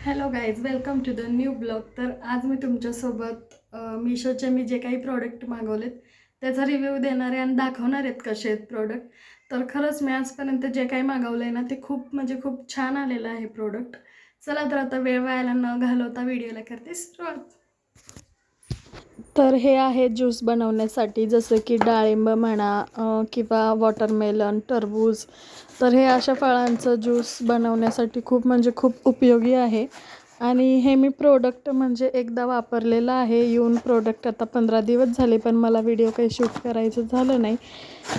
Hello guys welcome to the new blog तर आज मी तुमच्यासोबत मिशोचे मी जे काही प्रॉडक्ट मागवलेत त्याचा रिव्ह्यू देणार आहे आणि दाखवणार आहेत कसे आहेत प्रोडक्ट तर खरंच मी आजपर्यंत जे काही मागवलं आहे ना ते खूप म्हणजे खूप छान आलेलं आहे प्रोडक्ट चला तर आता वेळ व्हायला न घालवता व्हिडिओला करते सुरुवात. तर हे आहे ज्यूस बनवण्यासाठी जसं की डाळिंब म्हणा किंवा वॉटरमेलन टरबूज. तर हे अशा फळांचं ज्यूस बनवण्यासाठी खूप म्हणजे खूप उपयोगी आहे. आणि हे मी प्रोडक्ट म्हणजे एकदा वापरलेलं आहे. येऊन प्रोडक्ट आता पंधरा दिवस झाले पण मला व्हिडिओ काही शूट करायचं झालं नाही.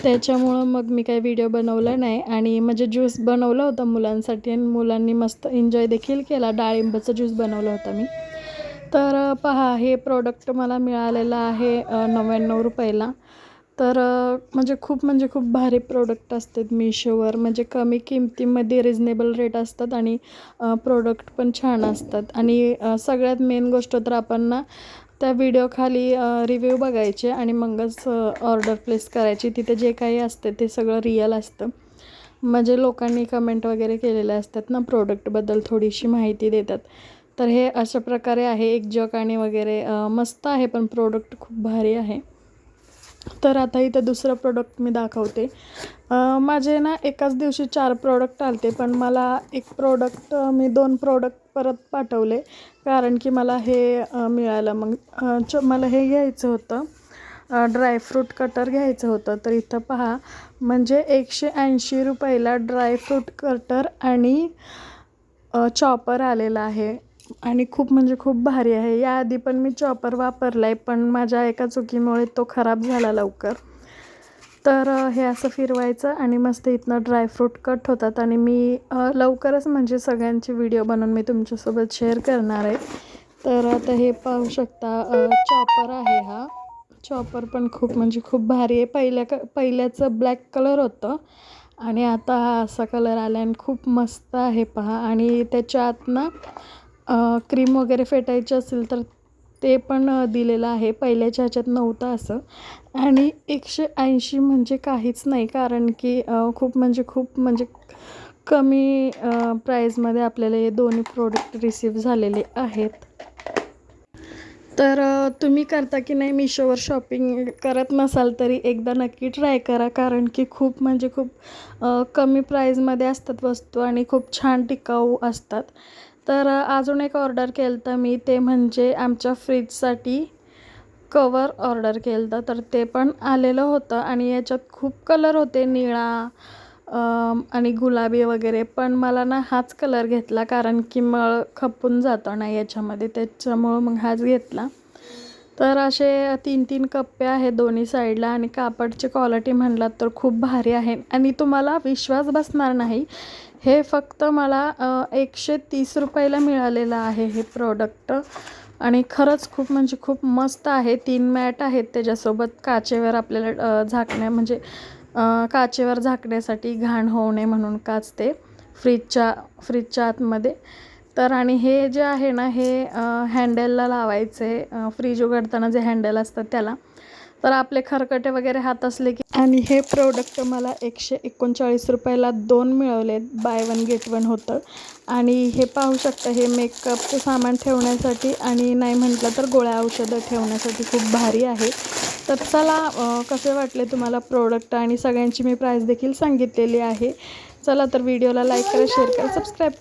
त्याच्यामुळं मग मी काही व्हिडिओ बनवला नाही. आणि म्हणजे ज्यूस बनवलं होता मुलांसाठी आणि मुलांनी मस्त एन्जॉय देखील केला. डाळिंबाचा ज्यूस बनवला होता मी. तर पहा हे प्रोडक्ट मला मिळालेलं आहे नव्याण्णव रुपयाला. तर म्हणजे खूप म्हणजे खूप भारी प्रोडक्ट असतात मिशोवर म्हणजे कमी किमतीमध्ये रिजनेबल रेट असतात आणि प्रोडक्ट पण छान असतात. आणि सगळ्यात मेन गोष्ट तर आपण ना त्या व्हिडिओखाली रिव्ह्यू बघायचे आणि मगच ऑर्डर प्लेस करायची. तिथे जे काही असते ते सगळं रिअल असतं. म्हणजे लोकांनी कमेंट वगैरे केलेले असतात ना प्रोडक्टबद्दल थोडीशी माहिती देतात. तर हे अशा प्रकारे आहे. एक जग आणि वगैरे मस्त आहे पण प्रोडक्ट खूप भारी आहे. तर आता इथं दुसरं प्रोडक्ट मी दाखवते. माझे ना एकाच दिवशी चार प्रोडक्ट आलते पण मला एक प्रोडक्ट मी दोन प्रोडक्ट परत पाठवले. कारण की मला हे मिळालं. मग च मला हे घ्यायचं होतं. ड्रायफ्रूट कटर घ्यायचं होतं. तर इथं पहा. म्हणजे एकशे ऐंशी रुपयाला ड्रायफ्रूट कटर आणि चॉपर आलेला आहे. आणि खूप म्हणजे खूप भारी आहे. याआधी पण मी चॉपर वापरला आहे पण माझ्या एका चुकीमुळे तो खराब झाला लवकर. तर हे असं फिरवायचं आणि मस्त इथनं ड्रायफ्रूट कट होतात आणि मी लवकरच म्हणजे सगळ्यांची व्हिडिओ बनवून मी तुमच्यासोबत शेअर करणार आहे. तर आता हे पाहू शकता चॉपर आहे हा. चॉपर पण खूप म्हणजे खूप भारी आहे. पहिल्या क पहिल्याचं ब्लॅक कलर होतं आणि आता हा असा कलर आला आणि खूप मस्त आहे पहा. आणि त्याच्या आत ना क्रीम वगैरे फेटायची असेल तर ते पण दिलेलं आहे. पहिल्याच्या ह्याच्यात नव्हतं असं. आणि एकशे ऐंशी म्हणजे काहीच नाही कारण की खूप म्हणजे खूप म्हणजे कमी प्राईजमध्ये आपल्याला हे दोन्ही प्रोडक्ट रिसीव झालेले आहेत. तर तुम्ही करता की नाही मिशोवर शॉपिंग करत नसाल तरी एकदा नक्की ट्राय करा. कारण की खूप म्हणजे खूप कमी प्राईजमध्ये असतात वस्तू आणि खूप छान टिकाऊ असतात. तर अजून एक ऑर्डर केलं तर मी. ते म्हणजे आमच्या फ्रीजसाठी कवर ऑर्डर केलं तर ते पण आलेलं होतं आणि याच्यात खूप कलर होते. निळा आणि गुलाबी वगैरे पण मला ना हाच कलर घेतला कारण की मळ खपून जातो ना याच्यामध्ये त्याच्यामुळं मग हाच घेतला. तर असे तीन तीन कप्पे आहेत दोन्ही साईडला आणि कापडची क्वालिटी म्हणलात तर खूप भारी आहे. आणि तुम्हाला विश्वास बसणार नाही हे फक्त मला एकशे तीस रुपयाला मिळालेलं आहे हे प्रोडक्ट आणि खरंच खूप म्हणजे खूप मस्त आहे तीन मॅट आहेत त्याच्यासोबत काचेवर आपल्याला झाकण्या म्हणजे काचेवर झाकण्यासाठी घाण होऊ नये म्हणून काच ते फ्रीजच्या फ्रीजच्या आतमध्ये. तर आणि हे जे आहे ना हे हँडलला लावायचे फ्रीज उघडताना जे हँडल असतात त्याला तर आपले खरकटे वगैरे हात असले की आणि हे प्रोडक्ट मला एकशे एकोणचाळीस रुपयाला दोन मिळवले. बाय वन गेट वन होतं. आणि हे पाहू शकता हे मेकअपचं सामान ठेवण्यासाठी आणि नाही म्हटलं तर गोळ्या औषधं ठेवण्यासाठी खूप भारी आहे. तर चला कसे वाटले तुम्हाला प्रोडक्ट आणि सगळ्यांची मी प्राईस देखील सांगितलेली आहे. चला तर व्हिडिओला लाईक करा शेअर करा सबस्क्राईब करा.